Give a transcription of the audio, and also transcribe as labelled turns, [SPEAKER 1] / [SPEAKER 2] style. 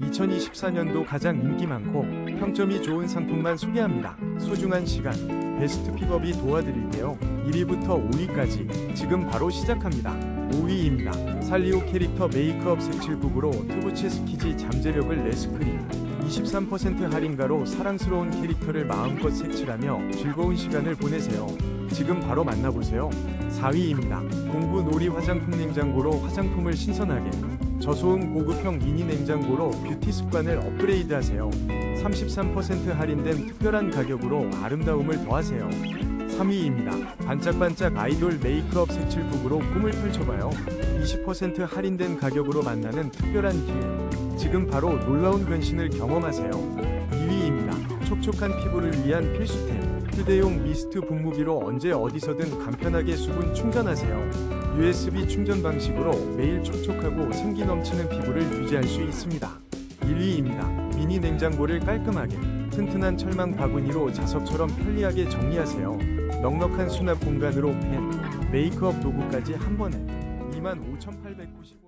[SPEAKER 1] 2024년도 가장 인기 많고 평점이 좋은 상품만 소개합니다. 소중한 시간, 베스트 픽업이 도와드릴게요. 1위부터 5위까지 지금 바로 시작합니다. 5위입니다. 살리오 캐릭터 메이크업 색칠북으로 투부치 스키지 잠재력을 레스크린 23% 할인가로 사랑스러운 캐릭터를 마음껏 색칠하며 즐거운 시간을 보내세요. 지금 바로 만나보세요. 4위입니다. 공구 놀이 화장품 냉장고로 화장품을 신선하게 저소음 고급형 미니 냉장고로 뷰티 습관을 업그레이드 하세요. 33% 할인된 특별한 가격으로 아름다움을 더하세요. 3위입니다. 반짝반짝 아이돌 메이크업 색칠북으로 꿈을 펼쳐봐요. 20% 할인된 가격으로 만나는 특별한 기회. 지금 바로 놀라운 변신을 경험하세요. 2위입니다. 촉촉한 피부를 위한 필수템. 휴대용 미스트 분무기로 언제 어디서든 간편하게 수분 충전하세요. USB 충전 방식으로 매일 촉촉하고 생기 넘치는 피부를 유지할 수 있습니다. 1위입니다. 미니 냉장고를 깔끔하게 튼튼한 철망 바구니로 자석처럼 편리하게 정리하세요. 넉넉한 수납 공간으로 펜, 메이크업 도구까지 한 번에 25,895원.